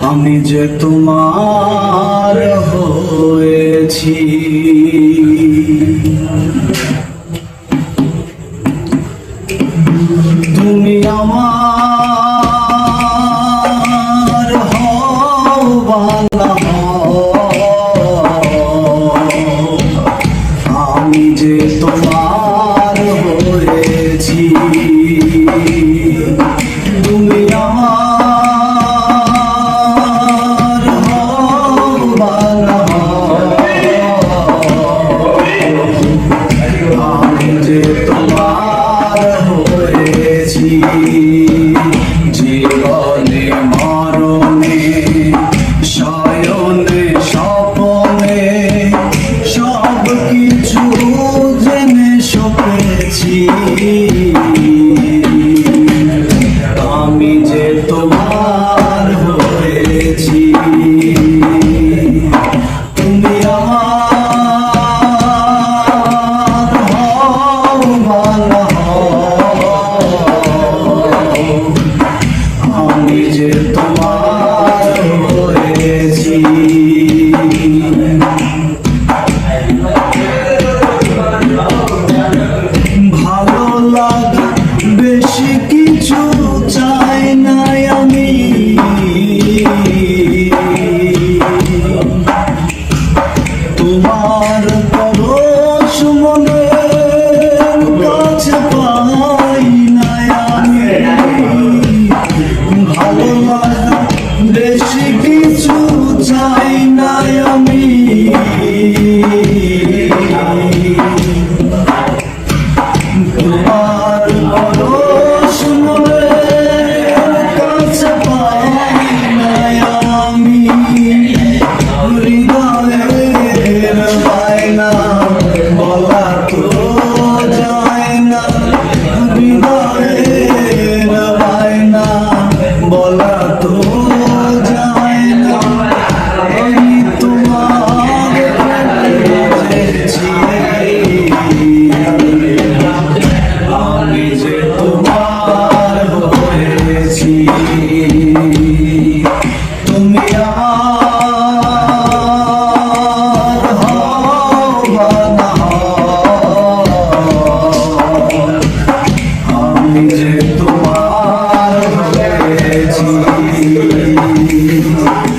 আমি যে তোমার হয়েছি। জীবনে মরণে শয়নে স্বপনে সব কিছু জেনে সপেছি। যে তোমার হয়েছি। ভালো লাগা বেশি কিছু Oh. 你。